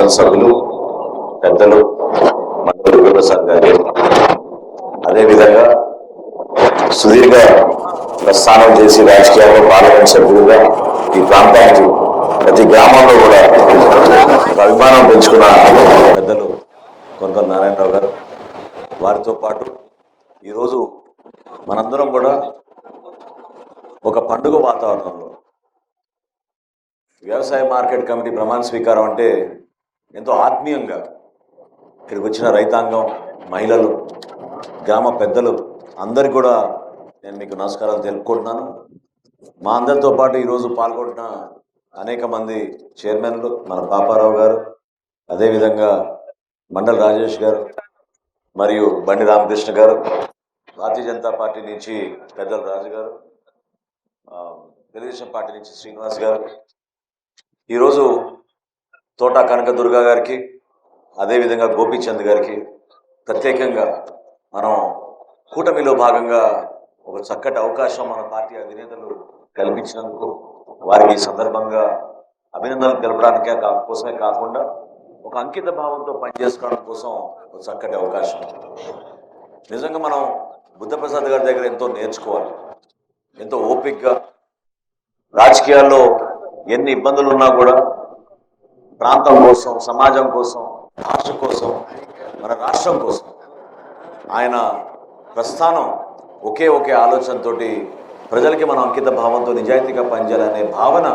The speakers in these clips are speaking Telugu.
శాసనసభ్యులు పెద్దలు మంత్రులు గురుప్రసాద్ గారి అదేవిధంగా సుదీర్ఘ ప్రస్థానం చేసి రాజకీయాల్లో పార్లమెంట్ సభ్యులుగా ఈ ప్రాంతానికి ప్రతి గ్రామంలో కూడా ఒక అభిమానం పెంచుకున్న పెద్దలు కొనకల నారాయణరావు గారు. వారితో పాటు ఈరోజు మనందరం కూడా ఒక పండుగ వాతావరణంలో. వ్యవసాయ మార్కెట్ కమిటీ ప్రమాణ స్వీకారం అంటే ఎంతో ఆత్మీయంగా ఇక్కడికి వచ్చిన రైతాంగం మహిళలు గ్రామ పెద్దలు అందరికి కూడా నేను మీకు నమస్కారాలు తెలుపుకుంటున్నాను. మా అందరితో పాటు ఈరోజు పాల్గొంటున్న అనేక మంది చైర్మన్లు మన పాపారావు గారు అదేవిధంగా మండల రాజేష్ గారు మరియు బండి రామకృష్ణ గారు భారతీయ జనతా పార్టీ నుంచి పెద్దల రాజు గారు తెలుగుదేశం పార్టీ నుంచి శ్రీనివాస్ గారు. ఈరోజు తోట కనకదుర్గా గారికి అదేవిధంగా గోపీచంద్ గారికి ప్రత్యేకంగా మనం కూటమిలో భాగంగా ఒక చక్కటి అవకాశం మన పార్టీ అధినేతలు కల్పించినందుకు వారికి సందర్భంగా అభినందనలు తెలపడానికే కోసమే కాకుండా ఒక అంకిత భావంతో పనిచేసుకోవడం కోసం ఒక చక్కటి అవకాశం. నిజంగా మనం బుద్ధప్రసాద్ గారి దగ్గర ఎంతో నేర్చుకోవాలి. ఎంతో ఓపిక్గా రాజకీయాల్లో ఎన్ని ఇబ్బందులు ఉన్నా కూడా ప్రాంతం కోసం సమాజం కోసం రాష్ట్రం కోసం మన రాష్ట్రం కోసం. ఆయన ప్రస్థానం ఒకే ఒకే ఆలోచనతో ప్రజలకి మనం అంకిత భావంతో నిజాయితీగా పనిచేయాలనే భావన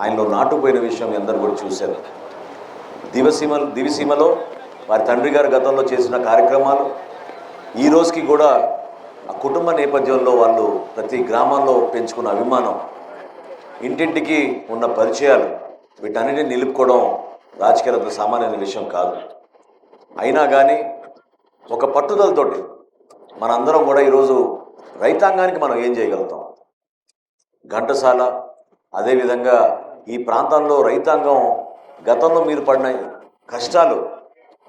ఆయనలో నాటుపోయిన విషయం అందరూ కూడా చూశారు. దివసీమ దివిసీమలో వారి తండ్రి గారు గతంలో చేసిన కార్యక్రమాలు ఈ రోజుకి కూడా ఆ కుటుంబ నేపథ్యంలో వాళ్ళు ప్రతి గ్రామంలో పెంచుకున్న అభిమానం ఇంటింటికి ఉన్న పరిచయాలు వీటన్నిటిని నిలుపుకోవడం రాజకీయాలకు సామాన్యమైన విషయం కాదు. అయినా కానీ ఒక పట్టుదలతోటి మనందరం కూడా ఈరోజు రైతాంగానికి మనం ఏం చేయగలుగుతాం? ఘంటసాల అదేవిధంగా ఈ ప్రాంతంలో రైతాంగం గతంలో మీరు పడిన కష్టాలు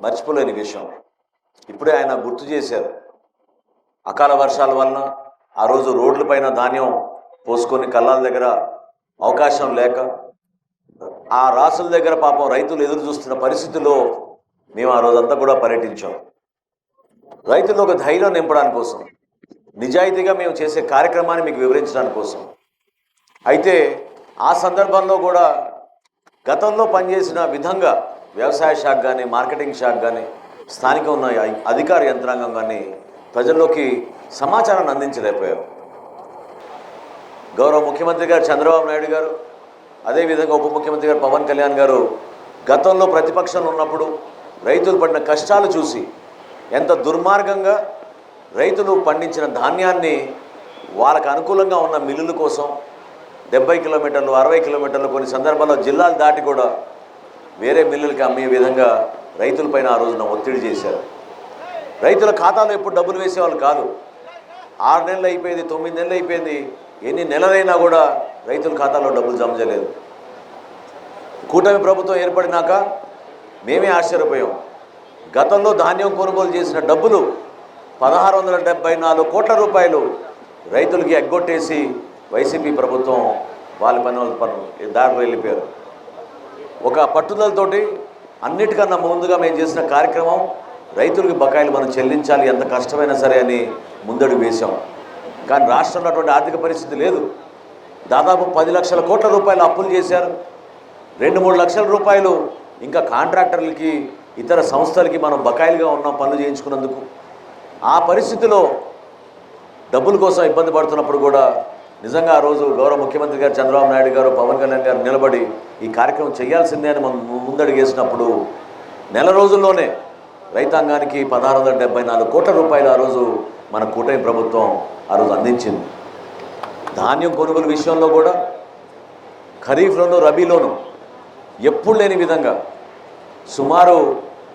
మర్చిపోలేని విషయం. ఇప్పుడే ఆయన గుర్తు చేశారు. అకాల వర్షాల వలన ఆ రోజు రోడ్లపైన ధాన్యం పోసుకొని కళ్ళాల దగ్గర అవకాశం లేక ఆ రాసుల దగ్గర పాపం రైతులు ఎదురు చూస్తున్న పరిస్థితుల్లో మేము ఆ రోజంతా కూడా పర్యటించాం. రైతుల్లో ఒక ధైర్యం నింపడానికి కోసం నిజాయితీగా మేము చేసే కార్యక్రమాన్ని మీకు వివరించడానికి కోసం. అయితే ఆ సందర్భంలో కూడా గతంలో పనిచేసిన విధంగా వ్యవసాయ శాఖ కానీ మార్కెటింగ్ శాఖ కానీ స్థానిక ఉన్న అధికార యంత్రాంగం కానీ ప్రజల్లోకి సమాచారాన్ని అందించలేకపోయాం. గౌరవ ముఖ్యమంత్రి గారు చంద్రబాబు నాయుడు గారు అదేవిధంగా ఉప ముఖ్యమంత్రి గారు పవన్ కళ్యాణ్ గారు గతంలో ప్రతిపక్షంలో ఉన్నప్పుడు రైతులు పడిన కష్టాలు చూసి ఎంత దుర్మార్గంగా రైతులు పండించిన ధాన్యాన్ని వాళ్ళకు అనుకూలంగా ఉన్న మిల్లుల కోసం డెబ్బై కిలోమీటర్లు అరవై కిలోమీటర్లు కొన్ని సందర్భాల్లో జిల్లాలు దాటి కూడా వేరే మిల్లులకి అమ్మే విధంగా రైతులపైన ఆ రోజున ఒత్తిడి చేశారు. రైతుల ఖాతాలో ఎప్పుడు డబ్బులు వేసేవాళ్ళు కాదు. ఆరు నెలలు అయిపోయింది తొమ్మిది నెలలు అయిపోయింది. ఎన్ని నెలలైనా కూడా రైతుల ఖాతాలో డబ్బులు జమ చేయలేదు. కూటమి ప్రభుత్వం ఏర్పడినాక మేమే ఆశ్చర్యపోయాం. గతంలో ధాన్యం కొనుగోలు చేసిన డబ్బులు పదహారు వందల డెబ్బై నాలుగు కోట్ల రూపాయలు రైతులకి ఎగ్గొట్టేసి వైసీపీ ప్రభుత్వం వాళ్ళ పని వాళ్ళ పని దారిలో వెళ్ళిపోయారు. ఒక పట్టుదలతోటి అన్నిటికన్నా ముందుగా మేము చేసిన కార్యక్రమం రైతులకి బకాయిలు మనం చెల్లించాలి ఎంత కష్టమైనా సరే అని ముందడుగు వేశాం. కానీ రాష్ట్రంలో అటువంటి ఆర్థిక పరిస్థితి లేదు. దాదాపు పది లక్షల కోట్ల రూపాయలు అప్పులు చేశారు. రెండు మూడు లక్షల రూపాయలు ఇంకా కాంట్రాక్టర్లకి ఇతర సంస్థలకి మనం బకాయిలుగా ఉన్న పనులు చేయించుకున్నందుకు. ఆ పరిస్థితిలో డబ్బుల కోసం ఇబ్బంది పడుతున్నప్పుడు కూడా నిజంగా ఆ రోజు గౌరవ ముఖ్యమంత్రి గారు చంద్రబాబు నాయుడు గారు పవన్ కళ్యాణ్ గారు నిలబడి ఈ కార్యక్రమం చేయాల్సిందే అని మనం ముందడుగేసినప్పుడు నెల రోజుల్లోనే రైతాంగానికి పదహారు వందల డెబ్బై నాలుగు కోట్ల రూపాయలు ఆ రోజు మన కూటమి ప్రభుత్వం ఆ రోజు అందించింది. ధాన్యం కొనుగోలు విషయంలో కూడా ఖరీఫ్లోను రబీలోను ఎప్పుడు లేని విధంగా సుమారు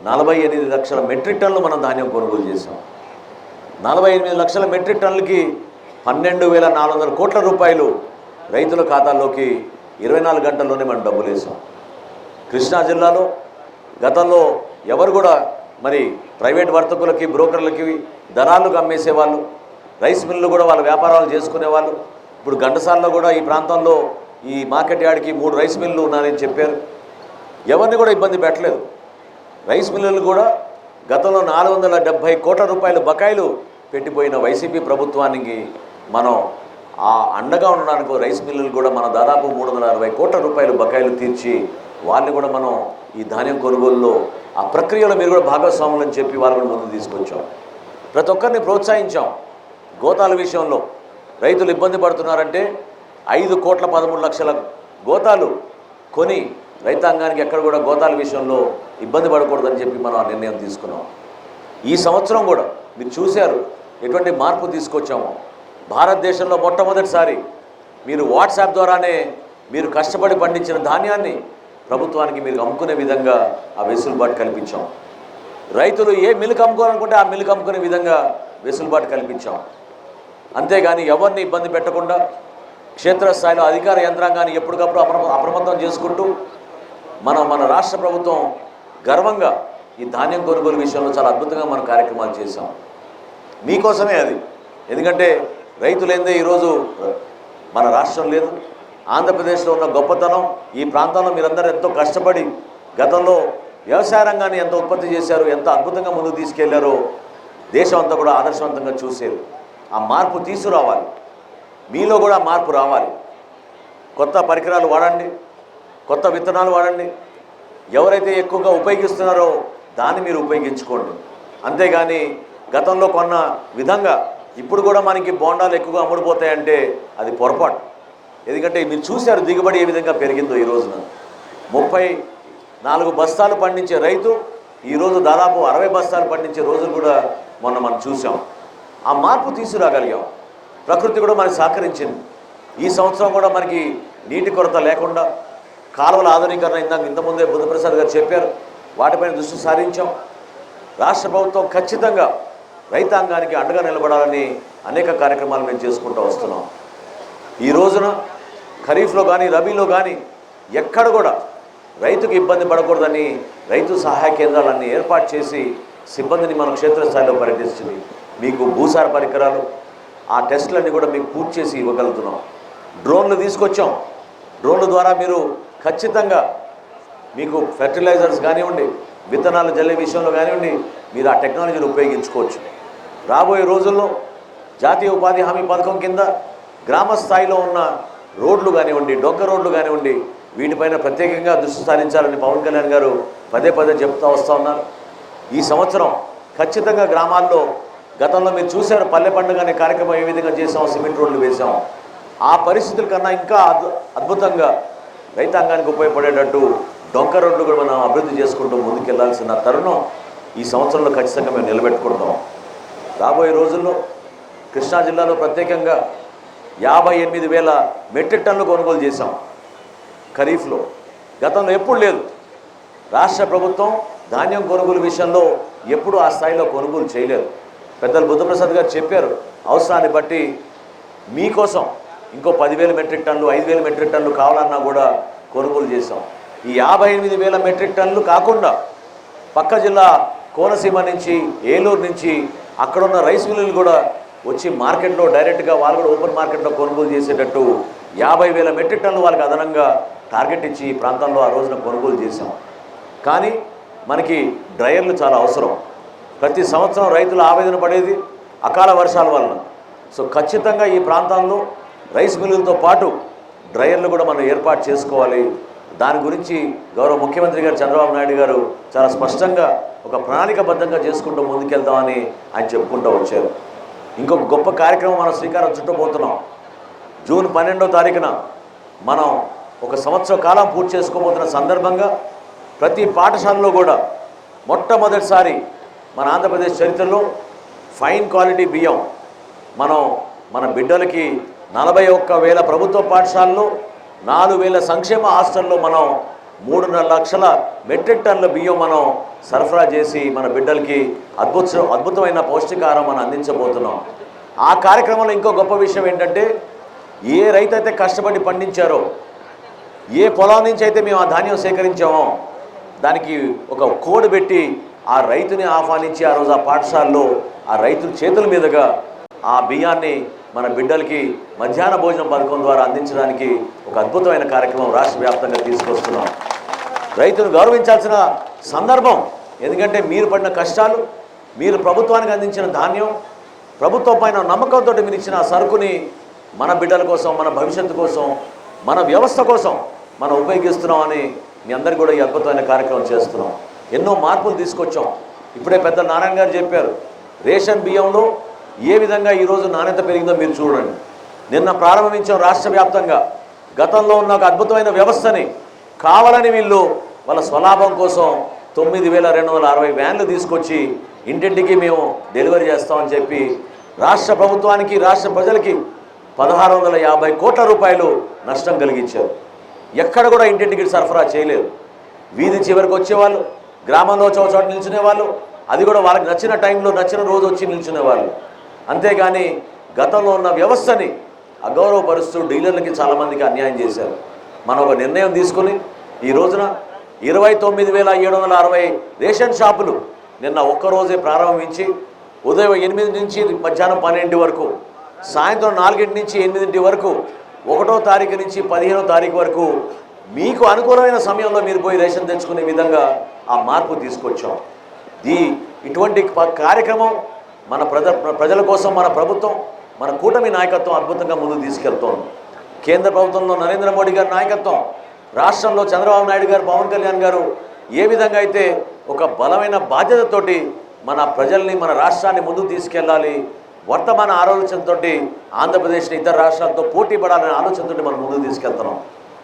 నలభై ఎనిమిది లక్షల మెట్రిక్ టన్నులు మనం ధాన్యం కొనుగోలు చేసాం నలభై ఎనిమిది లక్షల మెట్రిక్ టన్నులకి పన్నెండు వేల నాలుగు వందల కోట్ల రూపాయలు రైతుల ఖాతాల్లోకి ఇరవై నాలుగు గంటల్లోనే మనం డబ్బులు వేసాం కృష్ణా జిల్లాలో గతంలో ఎవరు కూడా మరి ప్రైవేట్ వర్తకులకి బ్రోకర్లకి దళాలకు అమ్మేసేవాళ్ళు రైస్ మిల్లు కూడా వాళ్ళ వ్యాపారాలు చేసుకునేవాళ్ళు. ఇప్పుడు ఘంటసాలలో కూడా ఈ ప్రాంతంలో ఈ మార్కెట్ యార్డ్కి మూడు రైస్ మిల్లు ఉన్నారని చెప్పారు. ఎవరిని కూడా ఇబ్బంది పెట్టలేదు. రైస్ మిల్లులు కూడా గతంలో నాలుగు వందల డెబ్భై కోట్ల రూపాయల బకాయిలు పెట్టిపోయిన వైసీపీ ప్రభుత్వానికి మనం ఆ అండగా ఉండడానికి రైస్ మిల్లులు కూడా మనం దాదాపు మూడు వందల అరవై కోట్ల రూపాయలు బకాయిలు తీర్చి వాళ్ళని కూడా మనం ఈ ధాన్యం కొనుగోలులో ఆ ప్రక్రియలో మీరు కూడా భాగస్వాములు అని చెప్పి వాళ్ళని ముందు తీసుకొచ్చాం. ప్రతి ఒక్కరిని ప్రోత్సహించాం. గోతాల విషయంలో రైతులు ఇబ్బంది పడుతున్నారంటే ఐదు కోట్ల పదమూడు లక్షల గోతాలు కొని రైతాంగానికి ఎక్కడ కూడా గోతాల విషయంలో ఇబ్బంది పడకూడదని చెప్పి మనం ఆ నిర్ణయం తీసుకున్నాం. ఈ సంవత్సరం కూడా మీరు చూశారు ఎటువంటి మార్పు తీసుకొచ్చామో. భారతదేశంలో మొట్టమొదటిసారి మీరు వాట్సాప్ ద్వారానే మీరు కష్టపడి పండించిన ధాన్యాన్ని ప్రభుత్వానికి మీరు అమ్ముకునే విధంగా ఆ వెసులుబాటు కల్పించాం. రైతులు ఏ మిల్క్ అమ్ముకోవాలనుకుంటే ఆ మిల్క్ అమ్ముకునే విధంగా వెసులుబాటు కల్పించాం. అంతేగాని ఎవరిని ఇబ్బంది పెట్టకుండా క్షేత్రస్థాయిలో అధికార యంత్రాంగాన్ని ఎప్పటికప్పుడు అప్రమత్తం చేసుకుంటూ మనం మన రాష్ట్ర ప్రభుత్వం గర్వంగా ఈ ధాన్యం కొనుగోలు విషయంలో చాలా అద్భుతంగా మనం కార్యక్రమాలు చేశాం. మీకోసమే అది. ఎందుకంటే రైతులేందే ఈరోజు మన రాష్ట్రం లేదు. ఆంధ్రప్రదేశ్లో ఉన్న గొప్పతనం ఈ ప్రాంతంలో మీరందరూ ఎంతో కష్టపడి గతంలో వ్యవసాయ రంగాన్ని ఎంత ఉత్పత్తి చేశారు ఎంత అద్భుతంగా ముందుకు తీసుకెళ్ళారో దేశం అంతా కూడా ఆదర్శవంతంగా చూసేది ఆ మార్పు తీసుకురావాలి. మీలో కూడా మార్పు రావాలి. కొత్త పరికరాలు వాడండి కొత్త విత్తనాలు వాడండి. ఎవరైతే ఎక్కువగా ఉపయోగిస్తున్నారో దాన్ని మీరు ఉపయోగించుకోండి. అంతేగాని గతంలో కొన్న విధంగా ఇప్పుడు కూడా మనకి బోండాలు ఎక్కువగా అమ్ముడుపోతాయంటే అది పొరపాటు. ఎందుకంటే మీరు చూశారు దిగుబడి ఏ విధంగా పెరిగిందో ఈ రోజున. ముప్పై నాలుగు బస్తాలు పండించే రైతు ఈరోజు దాదాపు అరవై బస్తాలు పండించే రోజులు కూడా మొన్న మనం చూసాం ఆ మార్పు తీసుకురాగలిగాం. ప్రకృతి కూడా మనకి సహకరించింది. ఈ సంవత్సరం కూడా మనకి నీటి కొరత లేకుండా కాలువల ఆధునీకరణ ఇందాక ఇంతకుముందే బుద్ధప్రసాద్ గారు చెప్పారు. వాటిపైన దృష్టి సారించాం. రాష్ట్ర ప్రభుత్వం ఖచ్చితంగా రైతాంగానికి అండగా నిలబడాలని అనేక కార్యక్రమాలు మేము చేసుకుంటూ వస్తున్నాం. ఈ రోజున ఖరీఫ్లో కానీ రబీలో కానీ ఎక్కడ కూడా రైతుకు ఇబ్బంది పడకూడదని రైతు సహాయ కేంద్రాలన్నీ ఏర్పాటు చేసి సిబ్బందిని మనం క్షేత్రస్థాయిలో పర్యటిస్తుంది మీకు భూసార పరికరాలు ఆ టెస్టులన్నీ కూడా మీకు పూర్తి చేసి ఇవ్వగలుగుతున్నాం. డ్రోన్లు తీసుకొచ్చాం. డ్రోన్ల ద్వారా మీరు ఖచ్చితంగా మీకు ఫెర్టిలైజర్స్ కానివ్వండి విత్తనాలు జల్లే విషయంలో కానివ్వండి మీరు ఆ టెక్నాలజీని ఉపయోగించుకోవచ్చు. రాబోయే రోజుల్లో జాతీయ ఉపాధి హామీ పథకం కింద గ్రామ స్థాయిలో ఉన్న రోడ్లు కానివ్వండి డొక్క రోడ్లు కానివ్వండి వీటిపైన ప్రత్యేకంగా దృష్టి సారించాలని పవన్ కళ్యాణ్ గారు పదే పదే చెప్తూ వస్తూ ఉన్నారు. ఈ సంవత్సరం ఖచ్చితంగా గ్రామాల్లో గతంలో మీరు చూశారు పల్లె పండుగ అనే కార్యక్రమం ఏ విధంగా చేసాం సిమెంట్ రోడ్లు వేసాం ఆ పరిస్థితుల కన్నా ఇంకా అద్భు- అద్భుతంగా రైతాంగానికి ఉపయోగపడేటట్టు డొంక రోడ్లు కూడా మనం అభివృద్ధి చేసుకుంటూ ముందుకెళ్ళాల్సిన తరుణం ఈ సంవత్సరంలో ఖచ్చితంగా మేము నిలబెట్టుకుంటాం రాబోయే రోజుల్లో కృష్ణా జిల్లాలో ప్రత్యేకంగా యాభై ఎనిమిది వేల మెట్రిక్ టన్నులు కొనుగోలు చేశాం. ఖరీఫ్లో. గతంలో ఎప్పుడు లేదు. రాష్ట్ర ప్రభుత్వం ధాన్యం కొనుగోలు విషయంలో ఎప్పుడు ఆ స్థాయిలో కొనుగోలు చేయలేదు. పెద్దలు బుద్ధప్రసాద్ గారు చెప్పారు అవసరాన్ని బట్టి మీకోసం ఇంకో పదివేల మెట్రిక్ టన్నులు ఐదు వేల మెట్రిక్ టన్నులు కావాలన్నా కూడా కొనుగోలు చేశాం. ఈ యాభై ఎనిమిది వేల మెట్రిక్ టన్లు కాకుండా పక్క జిల్లా కోనసీమ నుంచి ఏలూరు నుంచి అక్కడున్న రైస్ మిల్లులు కూడా వచ్చి మార్కెట్లో డైరెక్ట్గా వాళ్ళు కూడా ఓపెన్ మార్కెట్లో కొనుగోలు చేసేటట్టు యాభై వేల మెట్రిక్ టన్నులు వాళ్ళకి అదనంగా టార్గెట్ ఇచ్చి ఈ ప్రాంతంలో ఆ రోజున కొనుగోలు చేసాం కానీ మనకి డ్రయర్లు చాలా అవసరం. ప్రతి సంవత్సరం రైతులు ఆవేదన పడేది అకాల వర్షాల వలన. సో ఖచ్చితంగా ఈ ప్రాంతంలో రైస్ మిల్లులతో పాటు డ్రయర్లు కూడా మనం ఏర్పాటు చేసుకోవాలి. దాని గురించి గౌరవ ముఖ్యమంత్రి గారు చంద్రబాబు నాయుడు గారు చాలా స్పష్టంగా ఒక ప్రణాళికబద్ధంగా చేసుకుంటూ ముందుకెళ్తామని ఆయన చెప్పుకుంటూ వచ్చారు. ఇంకొక గొప్ప కార్యక్రమం మనం శ్రీకారం చుట్టబోతున్నాం. జూన్ పన్నెండో తారీఖున మనం ఒక సంవత్సర కాలం పూర్తి చేసుకోబోతున్న సందర్భంగా ప్రతి పాఠశాలలో కూడా మొట్టమొదటిసారి మన ఆంధ్రప్రదేశ్ చరిత్రలో ఫైన్ క్వాలిటీ బియ్యం. మనం మన బిడ్డలకి నలభై ఒక్క వేల ప్రభుత్వ పాఠశాలలో నాలుగు వేల సంక్షేమ హాస్టల్లో మనం మూడున్నర లక్షల మెట్రిక్ టన్నుల బియ్యం మనం సరఫరా చేసి మన బిడ్డలకి అద్భుత అద్భుతమైన పౌష్టికాహారం మనం అందించబోతున్నాం. ఆ కార్యక్రమంలో ఇంకో గొప్ప విషయం ఏంటంటే ఏ రైతు అయితే కష్టపడి పండించారో ఏ పొలం నుంచి అయితే మేము ఆ ధాన్యం సేకరించామో దానికి ఒక కోడ్ పెట్టి ఆ రైతుని ఆహ్వానించి ఆ రోజు ఆ పాఠశాలలో ఆ రైతుల చేతుల మీదుగా ఆ బియ్యాన్ని మన బిడ్డలకి మధ్యాహ్న భోజనం పథకం ద్వారా అందించడానికి ఒక అద్భుతమైన కార్యక్రమం రాష్ట్ర వ్యాప్తంగా తీసుకొస్తున్నాం. రైతును గౌరవించాల్సిన సందర్భం ఎందుకంటే మీరు పడిన కష్టాలు మీరు ప్రభుత్వానికి అందించిన ధాన్యం ప్రభుత్వం పైన నమ్మకంతో మీరు ఇచ్చిన సరుకుని మన బిడ్డల కోసం మన భవిష్యత్తు కోసం మన వ్యవస్థ కోసం మనం ఉపయోగిస్తున్నామని మీ అందరికీ కూడా ఈ అద్భుతమైన కార్యక్రమం చేస్తున్నాం. ఎన్నో మార్పులు తీసుకొచ్చాం. ఇప్పుడే పెద్ద నారాయణ గారు చెప్పారు రేషన్ బియ్యంలో ఏ విధంగా ఈరోజు నాణ్యత పెరిగిందో మీరు చూడండి. నిన్న ప్రారంభించాం రాష్ట్ర వ్యాప్తంగా గతంలో ఉన్న ఒక అద్భుతమైన వ్యవస్థని కావాలని వీళ్ళు వాళ్ళ స్వలాభం కోసం తొమ్మిది వేల రెండు వందల అరవై వ్యాన్లు తీసుకొచ్చి ఇంటింటికి మేము డెలివరీ చేస్తామని చెప్పి రాష్ట్ర ప్రభుత్వానికి రాష్ట్ర ప్రజలకి పదహారు వందల యాభై కోట్ల రూపాయలు నష్టం కలిగించారు. ఎక్కడ కూడా ఇంటింటికి సరఫరా చేయలేదు. వీధి చివరికి వచ్చేవాళ్ళు గ్రామంలో చోట చోట నిల్చునే వాళ్ళు అది కూడా వాళ్ళకి నచ్చిన టైంలో నచ్చిన రోజు వచ్చి నిల్చునే వాళ్ళు అంతేగాని గతంలో ఉన్న వ్యవస్థని అగౌరవపరుస్తూ డీలర్లకి చాలామందికి అన్యాయం చేశారు. మనం ఒక నిర్ణయం తీసుకుని ఈ రోజున ఇరవై తొమ్మిది వేల ఏడు వందల అరవై రేషన్ షాపులు నిన్న ఒక్కరోజే ప్రారంభించి ఉదయం ఎనిమిది నుంచి మధ్యాహ్నం పన్నెండు వరకు సాయంత్రం నాలుగింటి నుంచి ఎనిమిదింటి వరకు ఒకటో తారీఖు నుంచి పదిహేనో తారీఖు వరకు మీకు అనుకూలమైన సమయంలో మీరు పోయి రేషన్ తెచ్చుకునే విధంగా ఆ మార్పు తీసుకొచ్చాం. ఈ ఇటువంటి కార్యక్రమం మన ప్రజ ప్రజల కోసం మన ప్రభుత్వం మన కూటమి నాయకత్వం అద్భుతంగా ముందుకు తీసుకెళ్తోంది. కేంద్ర ప్రభుత్వంలో నరేంద్ర మోడీ గారి నాయకత్వం రాష్ట్రంలో చంద్రబాబు నాయుడు గారు పవన్ కళ్యాణ్ గారు ఏ విధంగా అయితే ఒక బలమైన బాధ్యతతోటి మన ప్రజల్ని మన రాష్ట్రాన్ని ముందుకు తీసుకెళ్ళాలి వర్తమాన ఆలోచనతో ఆంధ్రప్రదేశ్ని ఇతర రాష్ట్రాలతో పోటీ పడాలనే ఆలోచనతో మనం ముందుకు తీసుకెళ్తున్నాం.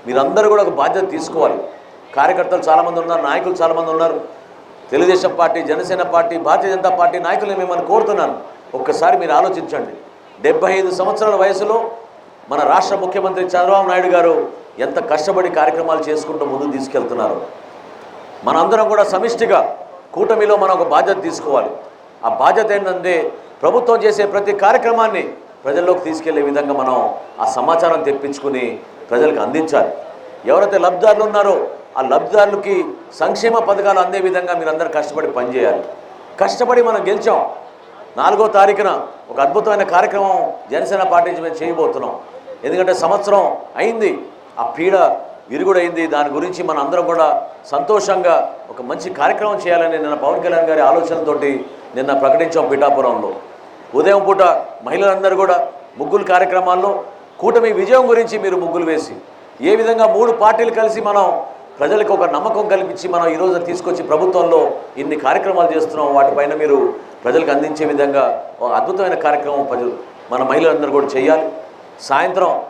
మీరందరూ కూడా ఒక బాధ్యత తీసుకోవాలి. కార్యకర్తలు చాలామంది ఉన్నారు నాయకులు చాలామంది ఉన్నారు. Telugu Desam party Janasena party Bharatiya Janata party నాయకులు మిమ్మల్ని కోరుతున్నాను. ఒక్కసారి మీరు ఆలోచించండి. డెబ్బై ఐదు సంవత్సరాల వయసులో మన రాష్ట్ర ముఖ్యమంత్రి చంద్రబాబు నాయుడు గారు ఎంత కష్టపడి కార్యక్రమాలు చేసుకుంటూ ముందుకు తీసుకెళ్తున్నారు. మనందరం కూడా సమిష్టిగా కూటమిలో మనం ఒక బాధ్యత తీసుకోవాలి. ఆ బాధ్యత ఏంటంటే ప్రభుత్వం చేసే ప్రతి కార్యక్రమాన్ని ప్రజల్లోకి తీసుకెళ్ళే విధంగా మనం ఆ సమాచారం తెప్పించుకుని ప్రజలకు అందించాలి. ఎవరైతే లబ్ధిదారులు ఉన్నారో ఆ లబ్ధిదారులకి సంక్షేమ పథకాలు అందే విధంగా మీరందరూ కష్టపడి పనిచేయాలి. కష్టపడి మనం గెలిచాం. నాలుగో తారీఖున ఒక అద్భుతమైన కార్యక్రమం జనసేన పార్టీ నుంచి మేము చేయబోతున్నాం. ఎందుకంటే సంవత్సరం అయింది. ఆ పీడ విరుగుడైంది. దాని గురించి మన అందరం కూడా సంతోషంగా ఒక మంచి కార్యక్రమం చేయాలని నిన్న పవన్ కళ్యాణ్ గారి ఆలోచనతోటి నిన్న ప్రకటించాం పిఠాపురంలో. ఉదయం పూట మహిళలందరూ కూడా ముగ్గులు కార్యక్రమాల్లో కూటమి విజయం గురించి మీరు ముగ్గులు వేసి ఏ విధంగా మూడు పార్టీలు కలిసి మనం ప్రజలకు ఒక నమ్మకం కల్పించి మనం ఈరోజు తీసుకొచ్చి ప్రభుత్వంలో ఇన్ని కార్యక్రమాలు చేస్తున్నాం. వాటిపైన మీరు ప్రజలకు అందించే విధంగా ఒక అద్భుతమైన కార్యక్రమం ప్రజలు మన మహిళలందరూ కూడా చేయాలి. సాయంత్రం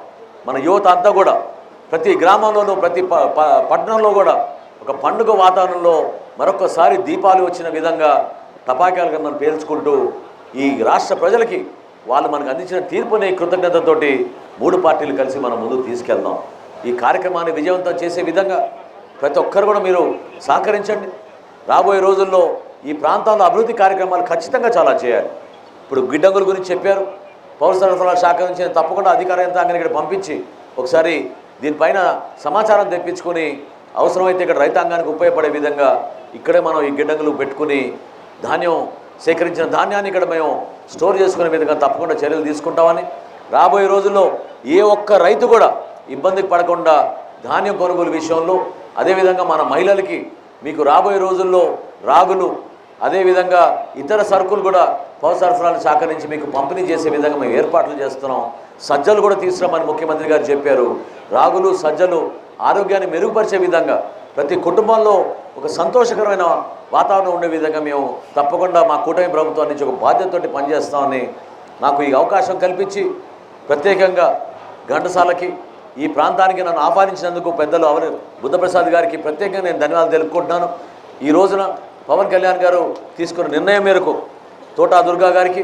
మన యువత అంతా కూడా ప్రతి గ్రామంలోనూ ప్రతి ప ప- పట్టణంలో కూడా ఒక పండుగ వాతావరణంలో మరొకసారి దీపాలు వచ్చిన విధంగా తపాకాలు మనం పేల్చుకుంటూ ఈ రాష్ట్ర ప్రజలకి వాళ్ళు మనకు అందించిన తీర్పుని కృతజ్ఞతతోటి మూడు పార్టీలు కలిసి మనం ముందుకు తీసుకెళ్దాం. ఈ కార్యక్రమాన్ని విజయవంతం చేసే విధంగా ప్రతి ఒక్కరు కూడా మీరు సహకరించండి. రాబోయే రోజుల్లో ఈ ప్రాంతంలో అభివృద్ధి కార్యక్రమాలు ఖచ్చితంగా చాలా చేయాలి. ఇప్పుడు గిడ్డంగుల గురించి చెప్పారు. పౌర సరఫరాల శాఖ నుంచి నేను తప్పకుండా అధికార యంత్రాంగాన్ని ఇక్కడ పంపించి ఒకసారి దీనిపైన సమాచారం తెప్పించుకొని అవసరమైతే ఇక్కడ రైతాంగానికి ఉపయోగపడే విధంగా ఇక్కడే మనం ఈ గిడ్డంగులు పెట్టుకుని ధాన్యం సేకరించిన ధాన్యాన్ని ఇక్కడ మేము స్టోర్ చేసుకునే విధంగా తప్పకుండా చర్యలు తీసుకుంటామని. రాబోయే రోజుల్లో ఏ ఒక్క రైతు కూడా ఇబ్బందికి పడకుండా ధాన్యం కొనుగోలు విషయంలో అదేవిధంగా మన మహిళలకి మీకు రాబోయే రోజుల్లో రాగులు అదేవిధంగా ఇతర సరుకులు కూడా పౌర సరఫరాల శాఖ నుంచి మీకు పంపిణీ చేసే విధంగా మేము ఏర్పాట్లు చేస్తున్నాం. సజ్జలు కూడా తీసుకురామని ముఖ్యమంత్రి గారు చెప్పారు. రాగులు సజ్జలు ఆరోగ్యాన్ని మెరుగుపరిచే విధంగా ప్రతి కుటుంబంలో ఒక సంతోషకరమైన వాతావరణం ఉండే విధంగా మేము తప్పకుండా మా కూటమి ప్రభుత్వం నుంచి ఒక బాధ్యతతోటి పనిచేస్తామని నాకు ఈ అవకాశం కల్పించి ప్రత్యేకంగా ఘంటసాలకి ఈ ప్రాంతానికి నన్ను ఆహ్వానించినందుకు పెద్దలు అవని బుద్ధప్రసాద్ గారికి ప్రత్యేకంగా నేను ధన్యవాదాలు తెలుపుకుంటున్నాను. ఈ రోజున పవన్ కళ్యాణ్ గారు తీసుకున్న నిర్ణయం మేరకు తోటా దుర్గా గారికి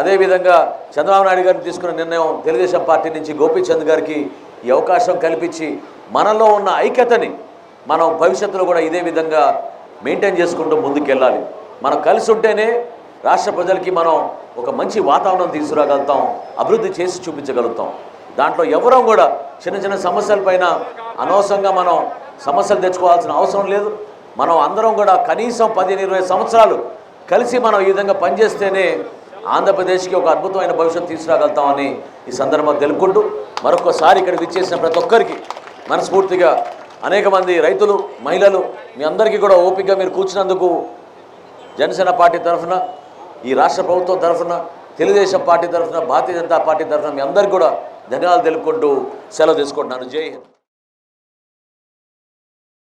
అదేవిధంగా చంద్రబాబు నాయుడు గారిని తీసుకున్న నిర్ణయం తెలుగుదేశం పార్టీ నుంచి గోపీచంద్ గారికి ఈ అవకాశం కల్పించి మనలో ఉన్న ఐక్యతని మనం భవిష్యత్తులో కూడా ఇదే విధంగా మెయింటైన్ చేసుకుంటూ ముందుకెళ్ళాలి. మనం కలిసి ఉంటేనే రాష్ట్ర ప్రజలకి మనం ఒక మంచి వాతావరణం తీసుకురాగలుగుతాం అభివృద్ధి చేసి చూపించగలుగుతాం. దాంట్లో ఎవరం కూడా చిన్న చిన్న సమస్యల పైన అనవసరంగా మనం సమస్యలు తెచ్చుకోవాల్సిన అవసరం లేదు. మనం అందరం కూడా కనీసం పదిహేను ఇరవై సంవత్సరాలు కలిసి మనం ఈ విధంగా పనిచేస్తేనే ఆంధ్రప్రదేశ్కి ఒక అద్భుతమైన భవిష్యత్తు తీసుకురాగలుగుతామని ఈ సందర్భంగా తెలుపుకుంటూ మరొకసారి ఇక్కడ విచ్చేసిన ప్రతి ఒక్కరికి మనస్ఫూర్తిగా అనేక మంది రైతులు మహిళలు మీ అందరికీ కూడా ఓపికగా మీరు కూర్చున్నందుకు జనసేన పార్టీ తరఫున ఈ రాష్ట్ర ప్రభుత్వం తరఫున తెలుగుదేశం పార్టీ తరఫున భారతీయ జనతా పార్టీ తరఫున మీ అందరికీ కూడా ధన్యవాదాలు తెలుపుకుంటూ సెలవు తీసుకుంటున్నాను. జై హింద్.